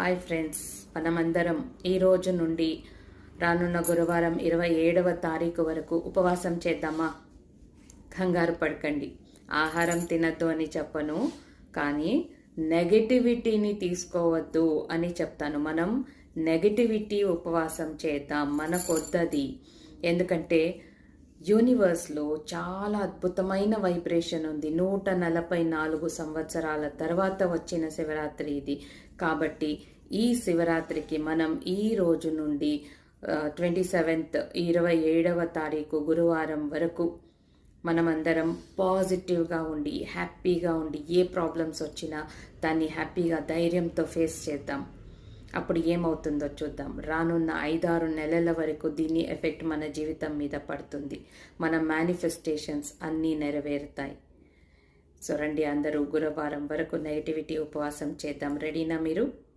Hi friends మనమందరం ఈ రోజు నుండి రానున్న గురువారం ఇరవై ఏడవ తారీఖు వరకు ఉపవాసం చేద్దామా? కంగారు పడకండి. ఆహారం తినద్దు అని చెప్పను కానీ నెగటివిటీని తీసుకోవద్దు అని చెప్తాను. మనం నెగటివిటీ ఉపవాసం చేద్దాం మనకొద్దది. ఎందుకంటే యూనివర్స్లో చాలా అద్భుతమైన వైబ్రేషన్ ఉంది. నూట నలభై నాలుగు సంవత్సరాల తర్వాత వచ్చిన శివరాత్రి ఇది. కాబట్టి ఈ శివరాత్రికి మనం ఈ రోజు నుండి ట్వంటీ సెవెంత్ ఇరవై ఏడవ తారీఖు గురువారం వరకు మనమందరం పాజిటివ్గా ఉండి హ్యాపీగా ఉండి ఏ ప్రాబ్లమ్స్ వచ్చినా దాన్ని హ్యాపీగా ధైర్యంతో ఫేస్ చేద్దాం. అప్పుడు ఏమవుతుందో చూద్దాం. రానున్న ఐదారు నెలల వరకు దీని ఎఫెక్ట్ మన జీవితం మీద పడుతుంది. మన మేనిఫెస్టేషన్స్ అన్నీ నెరవేరుతాయి. సో రండి అందరూ గురువారం వరకు నెగిటివిటీ ఉపవాసం చేద్దాం. రెడీనా మీరు?